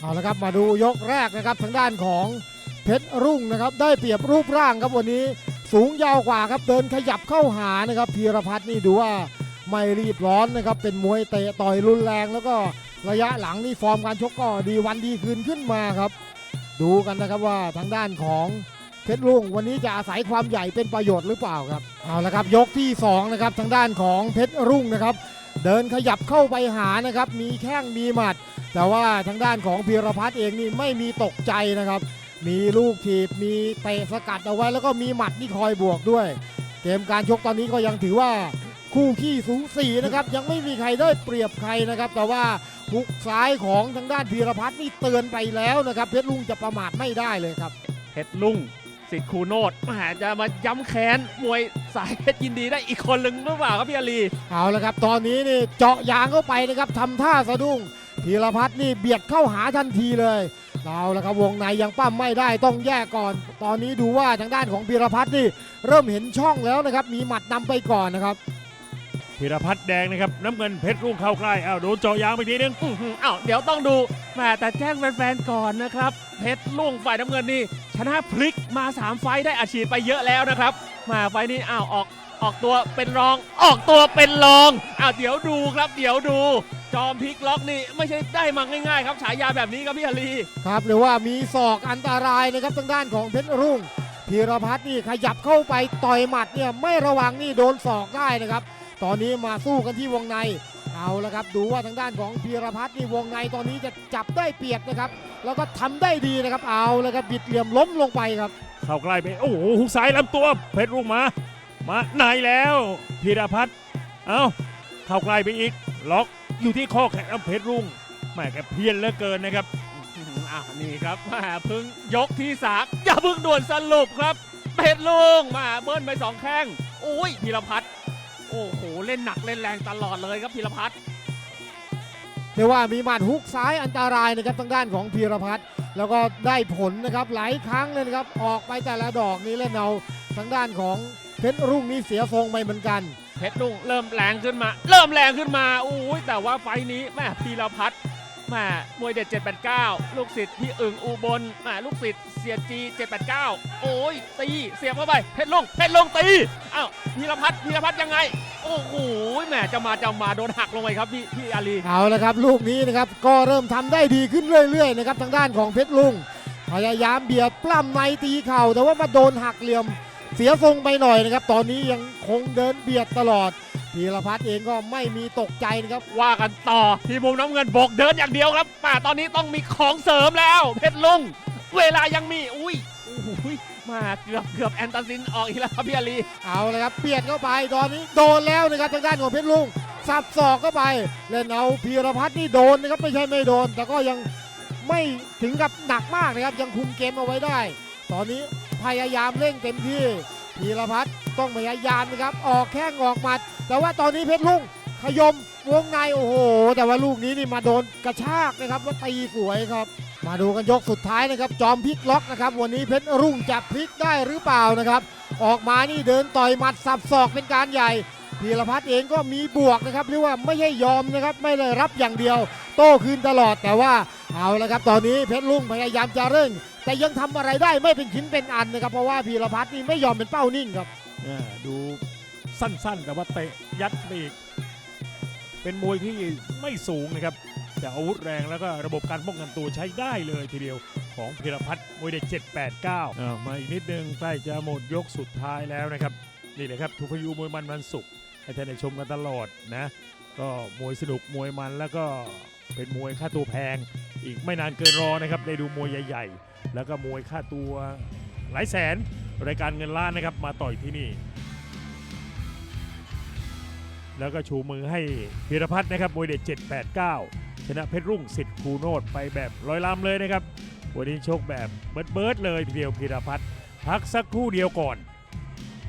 เอาละครับมาดูยกแรกนะครับทางด้านของเพชรรุ่งนะครับได้เปรียบรูปร่างครับวันนี้สูงยาวกว่าครับเดินขยับเข้าหานะครับพีรพัฒน์นี่ดูว่าไม่รีบร้อนนะครับเป็นมวยเตะต่อยรุนแรงแล้วก็ระยะหลังนี่ฟอร์มการชกก็ดีวันดีคืนขึ้นมาครับ ดูกันนะครับว่าทางด้านของเพชรรุ่งวันนี้จะอาศัยความใหญ่เป็นประโยชน์หรือเปล่าครับเอาละครับยกที่สองนะครับทางด้านของเพชรรุ่งนะครับ เดินขยับเข้าไปหานะครับ มีแข้งมีหมัด แต่ว่าทางด้านของพีรพัฒน์เองนี่ไม่มีตกใจนะครับ มีลูกถีบมีเตะสกัดเอาไว้แล้วก็มีหมัดที่คอยบวกด้วย เกมการชกตอนนี้ก็ยังถือว่าคู่ขี้สูสีนะครับยังไม่มีใครได้เปรียบใครนะครับ แต่ว่าหุกซ้ายของทางด้านพีรพัฒน์นี่เตือนไปแล้วนะครับ เพชรลุงจะประมาทไม่ได้เลยครับ เพชรลุง สิทธิ์คูโนดมหาจะมาย้ำแค้นมวยสายเพชรยินดีได้อีกคนหนึ่งหรือเปล่าครับพี่อาลีเอาละครับ ตอนนี้นี่เจาะยางเข้าไปนะครับทำท่าสะดุ้งพีรพัฒน์นี่เบียดเข้าหาทันทีเลยเอาละครับวงในยังปั้มไม่ได้ต้องแยกก่อน ตอนนี้ดูว่าทางด้านของพีรพัฒน์นี่เริ่มเห็นช่องแล้วนะครับ มีหมัดนำไปก่อนนะครับพิรพัฒน์แดงนะครับน้ำเงินเพชรรุ่งเข้าใกล้อ้าวโดนเจาะยางไปทีนึงอื้อหืออ้าวเดี๋ยวต้องดู แหมแต่แจ้งแฟนๆก่อนนะครับ เพชรลุงฝ่ายน้ำเงินนี่ชนะพลิกมา 3 ไฟได้อาชีพไปเยอะแล้วนะครับมาไฟนี้อ้าวออกออกตัวเป็นรองออกตัวเป็นรองอ้าวเดี๋ยวดูครับ เดี๋ยวดู จอมพลิกล็อกนี่ไม่ใช่ได้มาง่ายๆ ครับฉายาแบบนี้ครับพี่อาลีครับหรือว่ามีศอกอันตรายนะครับทางด้านของเพชรรุ่งพีรพัฒน์นี่ขยับเข้าไปต่อยหมัดเนี่ยไม่ระวังนี่โดนศอกได้นะครับ ตอนนี้มาสู้กันที่วงใน เอาละครับดูว่าทางด้านของพีรพัฒน์นี่วงในตอนนี้จะจับได้เปรียบนะครับ แล้วก็ทำได้ดีนะครับ เอาแล้วครับบิดเหลี่ยมล้มลงไปครับ เข้าใกล้ไปโอ้โหหุกซ้ายลำตัว เพชรรุ่งมา มาไหนแล้วพิรพัฒน์เอ้าเข้าใกล้ไปอีก ล็อกอยู่ที่ข้อแขนเพชรรุ่งแหม่แกเพี้ยนเหลือเกินนะครับอื้อหืออะนี่ครับแหมาเพึ่งยกที่สามอย่าเพึ่งด่วนสรุปครับเพชรลุงมาเบิ้ลไปสองแข้งโอ้ยพีรพัฒน์โอ้โห เล่นหนักเล่นแรงตลอดเลยครับพีรพัฒน์เรียกว่ามีหมัดฮุกซ้ายอันตรายนะครับทางด้านของพีรพัฒน์แล้วก็ได้ผลนะครับหลายครั้งเลยนะครับออกไปแต่ละดอกนี้เล่นเอาทางด้านของเพชรรุ่งนี่เสียทรงไปเหมือนกัน เพชรลุงเริ่มแรงขึ้นมา เริ่มแรงขึ้นมาโอ้ยแต่ว่าไฟล์นี้แม่พีรพัฒน์ ม่มวยเด็ด 789 ลูกศิษย์พี่อึ่งอุบลม่ลูกศิษย์เสียจี 789 โอ้ยตีเสียบเข้าไปเพชรลุงเพชรลุงตีอ้าวพีรพัฒน์พีรพัฒน์ยังไง โอ้โหแหมจะมาจะมาโดนหักลงไปครับพี่พี่อาลีเอาละครับลูกนี้นะครับก็เริ่มทำได้ดีขึ้นเรื่อยๆนะครับทางด้านของเพชรลุงพยายามเบียดปล้ำในตีเข่าแต่ว่ามาโดนหักเหลี่ยมเสียทรงไปหน่อยนะครับ ตอนนี้ยังคงเดินเบียดตลอด พีรพัฒน์เองก็ไม่มีตกใจนะครับ ว่ากันต่อที่มุมน้ำเงินบกเดินอย่างเดียวครับมาตอนนี้ต้องมีของเสริมแล้ว เพชรลุง เวลายังมี อุ้ยโอ้ยมาเกือบเกือบแอนตาซินออกอีกแล้วครับพี่อาลีเอาเลยครับเบียดเข้าไปตอนนี้โดนแล้วนะครับทางด้านของเพชรลุงสับศอกเข้าไปเล่นเอาพีรพัฒน์นี่โดนนะครับไม่ใช่ไม่โดน แต่ก็ยังไม่ถึงกับหนักมากนะครับยังคุมเกมเอาไว้ได้ ตอนนี้พยายามเร่งเต็มที่พีรพัฒน์ต้องพยายามนะครับออกแข้งออกหมัด แต่ว่าตอนนี้เพชรลุงขยมวงในโอ้โห แต่ว่าลูกนี้นี่มาโดนกระชากนะครับว่าตีสวยครับ มาดูกันยกสุดท้ายนะครับ จอมพลิกล็อกนะครับ วันนี้เพชรรุ่งจะพลิกได้หรือเปล่านะครับ ออกมานี่เดินต่อยหมัดสับศอกเป็นการใหญ่พีรพัฒน์เองก็มีบวกนะครับเรียกว่าไม่ใช่ยอมนะครับไม่เลยรับอย่างเดียว โต้คืนตลอดแต่ว่าเอาละครับ ตอนนี้เพชรลุงพยายามจะเร่ง แต่ยังทำอะไรได้ไม่เป็นชิ้นเป็นอันนะครับ เพราะว่าพีรพัฒน์นี่ไม่ยอมเป็นเป้านิ่งครับดู สั้นๆ แต่ว่าเตะยัดไปอีก เป็นมวยที่ไม่สูงนะครับ แต่อาวุธแรงแล้วก็ระบบการป้องกันตัวใช้ได้เลยทีเดียวของพิรพัฒน์มวยเด็ก789อ่ามาอีกนิดนึงใกล้จะหมดยกสุดท้ายแล้วนะครับ นี่เลยครับทุพยูมวยมันวันศุกร์ให้ท่านได้ชมกันตลอดนะ ก็มวยสนุกมวยมันแล้วก็เป็นมวยค่าตัวแพง อีกไม่นานเกินรอนะครับได้ดูมวยใหญ่ๆ แล้วก็มวยค่าตัวหลายแสนรายการเงินล้านนะครับมาต่อยที่นี่ แล้วก็ชูมือให้พีรพัฒน์นะครับมวยเด็ด 789 ชนะเพชรรุ่งสิทธิ์คูโนดไปแบบร้อยลำเลยนะครับ วันนี้ชกแบบเบิร์ดๆเลยทีเดียวพีรพัฒน์พักสักครู่เดียวก่อน